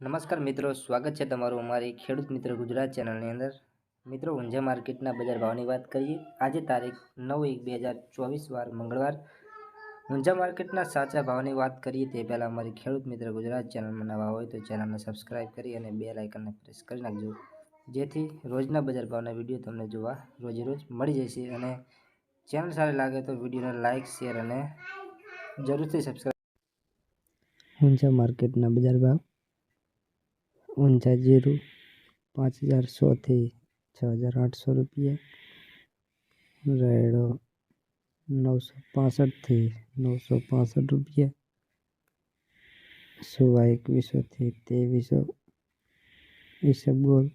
નમસ્કાર મિત્રો, સ્વાગત છે તમારું અમારી ખેડૂત મિત્ર ગુજરાત ચેનલની અંદર. મિત્રો, ઊંઝા માર્કેટના બજાર ભાવની વાત કરીએ, આજે તારીખ નવ એક બે હજાર ચોવીસ, વાર મંગળવાર. ઊંઝા માર્કેટના સાચા ભાવની વાત કરીએ તે પહેલાં અમારી ખેડૂત મિત્ર ગુજરાત ચેનલમાં નવા હોય તો ચેનલને સબસ્ક્રાઈબ કરી અને બે લાઇકનને પ્રેસ કરી નાખજો. જેથી રોજના બજાર ભાવના વીડિયો તમને જોવા રોજે રોજ મળી જશે અને ચેનલ સારી લાગે તો વિડીયોને લાઇક, શેર અને જરૂરથી સબસ્ક્રાઈબ ઊંઝા માર્કેટના બજાર ભાવ ઊંઝા જીરું પાંચ હજાર સોથી છ હજાર આઠસો રૂપિયા રાયડો નવસો પાસઠથી નવસો પાસઠ રૂપિયા સુવા એકવીસોથી ત્રેવીસો ઈસબગોલ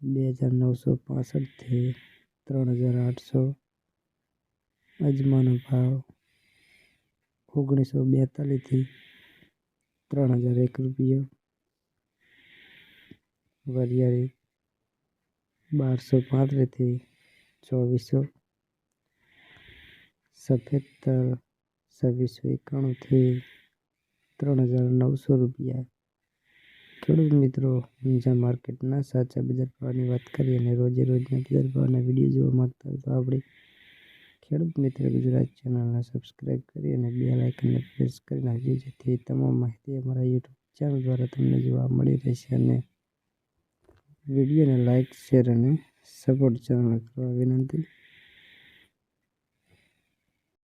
બે હજાર નવસો પાસઠથી ત્રણ હજાર આઠસો અજમાનો ભાવ ઓગણીસો બેતાલીસથી ત્રણ હજાર એક રૂપિયો વરિયાળી બારસો પાંત્રીસથી ચોવીસો. સફેદ છવ્વીસો એકાણુંથી ત્રણ હજાર નવસો રૂપિયા. ખેડૂત મિત્રો, ઊંઝા માર્કેટના સાચા બજાર ભાવની વાત કરીએ અને રોજે રોજના બજાર ભાવના વીડિયો જોવા માગતા હોય તો આપણે ખેડૂત મિત્ર ગુજરાત ચેનલને સબસ્ક્રાઈબ કરી અને બે લાઇકનને પ્રેસ કરી નાખજો જેથી તમામ માહિતી અમારા યુટ્યુબ ચેનલ દ્વારા તમને જોવા મળી રહેશે અને વિડીયોને લાઇક શેર અને સપોર્ટ ચેનલ કરવા વિનંતી.